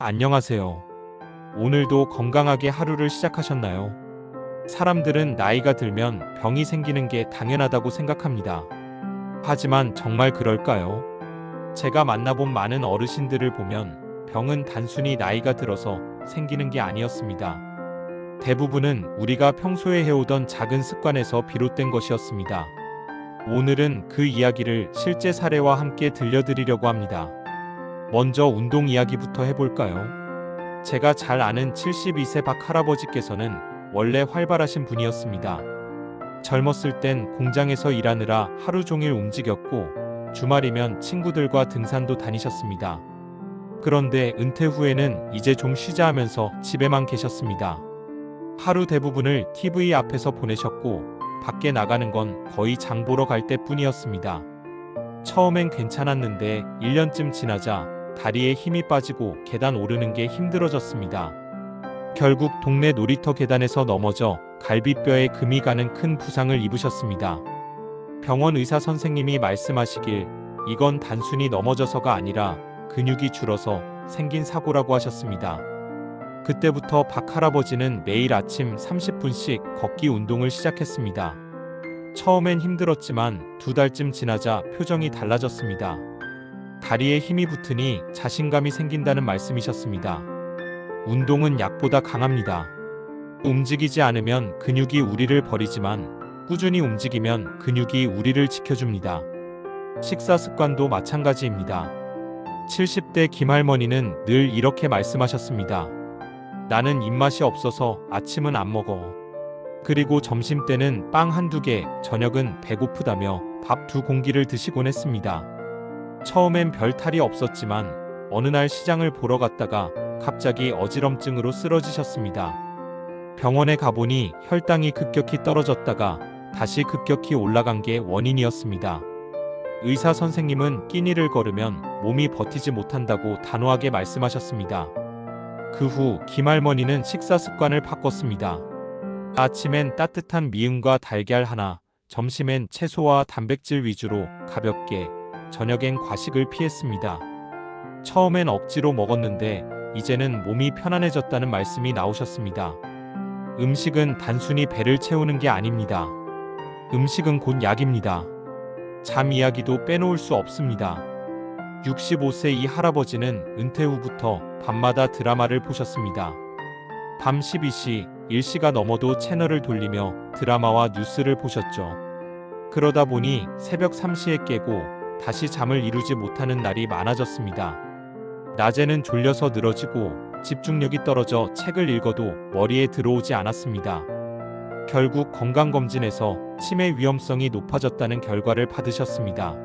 안녕하세요. 오늘도 건강하게 하루를 시작하셨나요? 사람들은 나이가 들면 병이 생기는 게 당연하다고 생각합니다. 하지만 정말 그럴까요? 제가 만나본 많은 어르신들을 보면 병은 단순히 나이가 들어서 생기는 게 아니었습니다. 대부분은 우리가 평소에 해오던 작은 습관에서 비롯된 것이었습니다. 오늘은 그 이야기를 실제 사례와 함께 들려드리려고 합니다. 먼저 운동 이야기부터 해볼까요? 제가 잘 아는 72세 박 할아버지께서는 원래 활발하신 분이었습니다. 젊었을 땐 공장에서 일하느라 하루 종일 움직였고 주말이면 친구들과 등산도 다니셨습니다. 그런데 은퇴 후에는 이제 좀 쉬자 하면서 집에만 계셨습니다. 하루 대부분을 TV 앞에서 보내셨고 밖에 나가는 건 거의 장 보러 갈 때뿐이었습니다. 처음엔 괜찮았는데 1년쯤 지나자 다리에 힘이 빠지고 계단 오르는 게 힘들어졌습니다. 결국 동네 놀이터 계단에서 넘어져 갈비뼈에 금이 가는 큰 부상을 입으셨습니다. 병원 의사 선생님이 말씀하시길 이건 단순히 넘어져서가 아니라 근육이 줄어서 생긴 사고라고 하셨습니다. 그때부터 박 할아버지는 매일 아침 30분씩 걷기 운동을 시작했습니다. 처음엔 힘들었지만 두 달쯤 지나자 표정이 달라졌습니다. 다리에 힘이 붙으니 자신감이 생긴다는 말씀이셨습니다. 운동은 약보다 강합니다. 움직이지 않으면 근육이 우리를 버리지만 꾸준히 움직이면 근육이 우리를 지켜줍니다. 식사 습관도 마찬가지입니다. 70대 김할머니는 늘 이렇게 말씀하셨습니다. 나는 입맛이 없어서 아침은 안 먹어. 그리고 점심 때는 빵 한두 개, 저녁은 배고프다며 밥 두 공기를 드시곤 했습니다. 처음엔 별 탈이 없었지만 어느 날 시장을 보러 갔다가 갑자기 어지럼증으로 쓰러지셨습니다. 병원에 가보니 혈당이 급격히 떨어졌다가 다시 급격히 올라간 게 원인이었습니다. 의사 선생님은 끼니를 걸으면 몸이 버티지 못한다고 단호하게 말씀하셨습니다. 그 후 김할머니는 식사 습관을 바꿨습니다. 아침엔 따뜻한 미음과 달걀 하나, 점심엔 채소와 단백질 위주로 가볍게, 저녁엔 과식을 피했습니다. 처음엔 억지로 먹었는데 이제는 몸이 편안해졌다는 말씀이 나오셨습니다. 음식은 단순히 배를 채우는 게 아닙니다. 음식은 곧 약입니다. 잠 이야기도 빼놓을 수 없습니다. 65세 이 할아버지는 은퇴 후부터 밤마다 드라마를 보셨습니다. 밤 12시, 1시가 넘어도 채널을 돌리며 드라마와 뉴스를 보셨죠. 그러다 보니 새벽 3시에 깨고 다시 잠을 이루지 못하는 날이 많아졌습니다. 낮에는 졸려서 늘어지고 집중력이 떨어져 책을 읽어도 머리에 들어오지 않았습니다. 결국 건강검진에서 치매 위험성이 높아졌다는 결과를 받으셨습니다.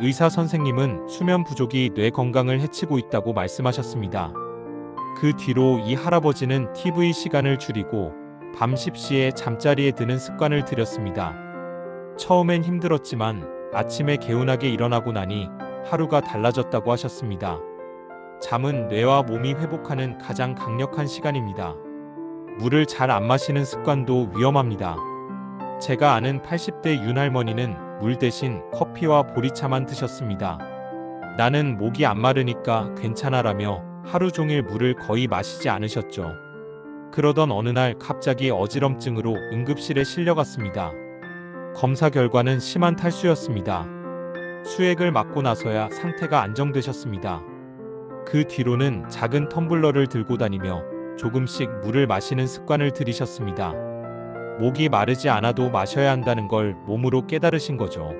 의사 선생님은 수면 부족이 뇌 건강을 해치고 있다고 말씀하셨습니다. 그 뒤로 이 할아버지는 TV 시간을 줄이고 밤 10시에 잠자리에 드는 습관을 들였습니다. 처음엔 힘들었지만 아침에 개운하게 일어나고 나니 하루가 달라졌다고 하셨습니다. 잠은 뇌와 몸이 회복하는 가장 강력한 시간입니다. 물을 잘 안 마시는 습관도 위험합니다. 제가 아는 80대 윤할머니는 물 대신 커피와 보리차만 드셨습니다. 나는 목이 안 마르니까 괜찮아라며 하루 종일 물을 거의 마시지 않으셨죠. 그러던 어느 날 갑자기 어지럼증으로 응급실에 실려갔습니다. 검사 결과는 심한 탈수였습니다. 수액을 맞고 나서야 상태가 안정되셨습니다. 그 뒤로는 작은 텀블러를 들고 다니며 조금씩 물을 마시는 습관을 들이셨습니다. 목이 마르지 않아도 마셔야 한다는 걸 몸으로 깨달으신 거죠.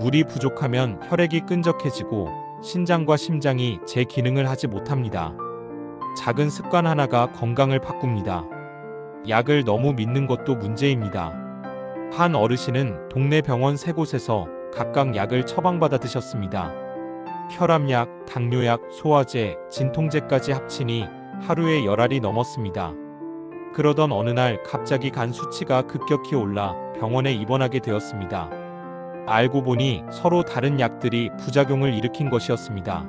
물이 부족하면 혈액이 끈적해지고 신장과 심장이 제 기능을 하지 못합니다. 작은 습관 하나가 건강을 바꿉니다. 약을 너무 믿는 것도 문제입니다. 한 어르신은 동네 병원 세 곳에서 각각 약을 처방받아 드셨습니다. 혈압약, 당뇨약, 소화제, 진통제까지 합치니 하루에 열알이 넘었습니다. 그러던 어느 날 갑자기 간 수치가 급격히 올라 병원에 입원하게 되었습니다. 알고 보니 서로 다른 약들이 부작용을 일으킨 것이었습니다.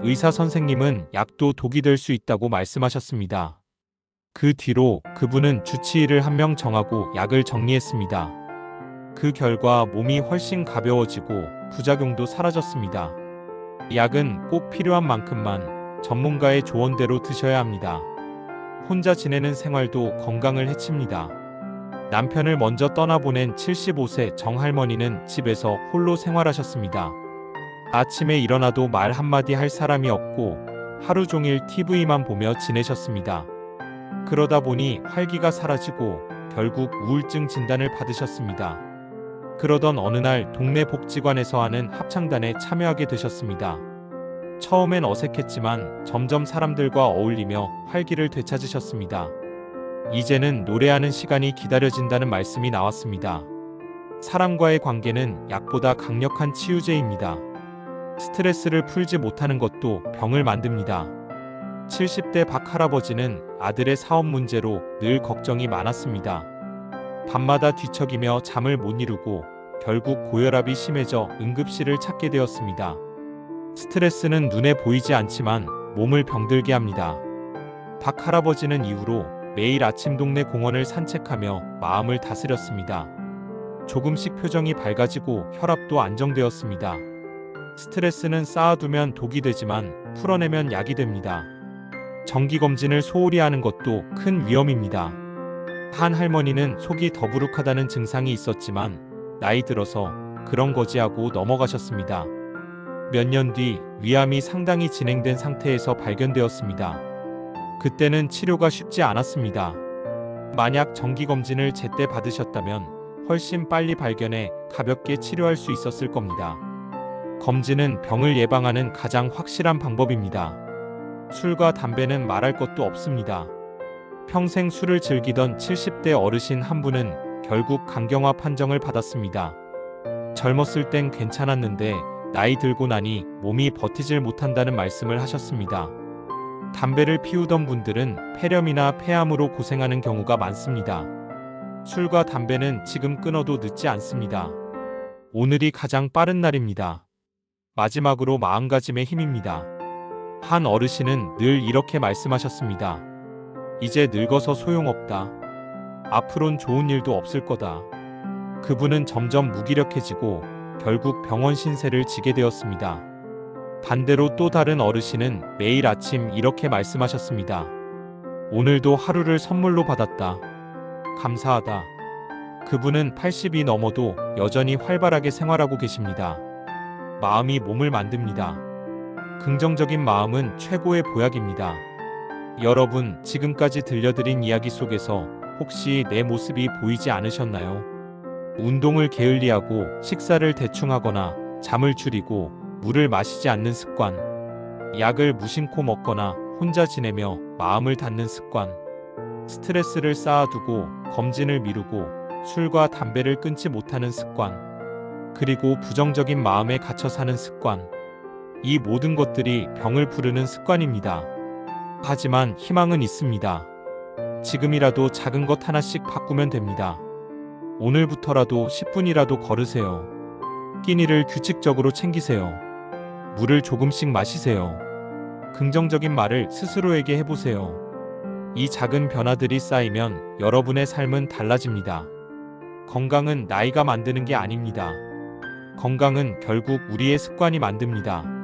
의사 선생님은 약도 독이 될 수 있다고 말씀하셨습니다. 그 뒤로 그분은 주치의를 한 명 정하고 약을 정리했습니다. 그 결과 몸이 훨씬 가벼워지고 부작용도 사라졌습니다. 약은 꼭 필요한 만큼만 전문가의 조언대로 드셔야 합니다. 혼자 지내는 생활도 건강을 해칩니다. 남편을 먼저 떠나보낸 75세 정할머니는 집에서 홀로 생활하셨습니다. 아침에 일어나도 말 한마디 할 사람이 없고 하루 종일 TV만 보며 지내셨습니다. 그러다 보니 활기가 사라지고 결국 우울증 진단을 받으셨습니다. 그러던 어느 날 동네 복지관에서 하는 합창단에 참여하게 되셨습니다. 처음엔 어색했지만 점점 사람들과 어울리며 활기를 되찾으셨습니다. 이제는 노래하는 시간이 기다려진다는 말씀이 나왔습니다. 사람과의 관계는 약보다 강력한 치유제입니다. 스트레스를 풀지 못하는 것도 병을 만듭니다. 70대 박 할아버지는 아들의 사업 문제로 늘 걱정이 많았습니다. 밤마다 뒤척이며 잠을 못 이루고 결국 고혈압이 심해져 응급실을 찾게 되었습니다. 스트레스는 눈에 보이지 않지만 몸을 병들게 합니다. 박 할아버지는 이후로 매일 아침 동네 공원을 산책하며 마음을 다스렸습니다. 조금씩 표정이 밝아지고 혈압도 안정되었습니다. 스트레스는 쌓아두면 독이 되지만 풀어내면 약이 됩니다. 정기검진을 소홀히 하는 것도 큰 위험입니다. 한 할머니는 속이 더부룩하다는 증상이 있었지만 나이 들어서 그런 거지 하고 넘어가셨습니다. 몇 년 뒤 위암이 상당히 진행된 상태에서 발견되었습니다. 그때는 치료가 쉽지 않았습니다. 만약 정기검진을 제때 받으셨다면 훨씬 빨리 발견해 가볍게 치료할 수 있었을 겁니다. 검진은 병을 예방하는 가장 확실한 방법입니다. 술과 담배는 말할 것도 없습니다. 평생 술을 즐기던 70대 어르신 한 분은 결국 강경화 판정을 받았습니다. 젊었을 땐 괜찮았는데 나이 들고 나니 몸이 버티질 못한다는 말씀을 하셨습니다. 담배를 피우던 분들은 폐렴이나 폐암으로 고생하는 경우가 많습니다. 술과 담배는 지금 끊어도 늦지 않습니다. 오늘이 가장 빠른 날입니다. 마지막으로 마음가짐의 힘입니다. 한 어르신은 늘 이렇게 말씀하셨습니다. 이제 늙어서 소용없다. 앞으론 좋은 일도 없을 거다. 그분은 점점 무기력해지고 결국 병원 신세를 지게 되었습니다. 반대로 또 다른 어르신은 매일 아침 이렇게 말씀하셨습니다. 오늘도 하루를 선물로 받았다. 감사하다. 그분은 80이 넘어도 여전히 활발하게 생활하고 계십니다. 마음이 몸을 만듭니다. 긍정적인 마음은 최고의 보약입니다. 여러분, 지금까지 들려드린 이야기 속에서 혹시 내 모습이 보이지 않으셨나요? 운동을 게을리하고 식사를 대충 하거나 잠을 줄이고 물을 마시지 않는 습관, 약을 무심코 먹거나 혼자 지내며 마음을 닫는 습관, 스트레스를 쌓아두고 검진을 미루고 술과 담배를 끊지 못하는 습관, 그리고 부정적인 마음에 갇혀 사는 습관. 이 모든 것들이 병을 부르는 습관입니다. 하지만 희망은 있습니다. 지금이라도 작은 것 하나씩 바꾸면 됩니다. 오늘부터라도 10분이라도 걸으세요. 끼니를 규칙적으로 챙기세요. 물을 조금씩 마시세요. 긍정적인 말을 스스로에게 해보세요. 이 작은 변화들이 쌓이면 여러분의 삶은 달라집니다. 건강은 나이가 만드는 게 아닙니다. 건강은 결국 우리의 습관이 만듭니다.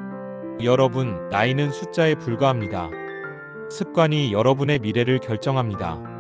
여러분, 나이는 숫자에 불과합니다. 습관이 여러분의 미래를 결정합니다.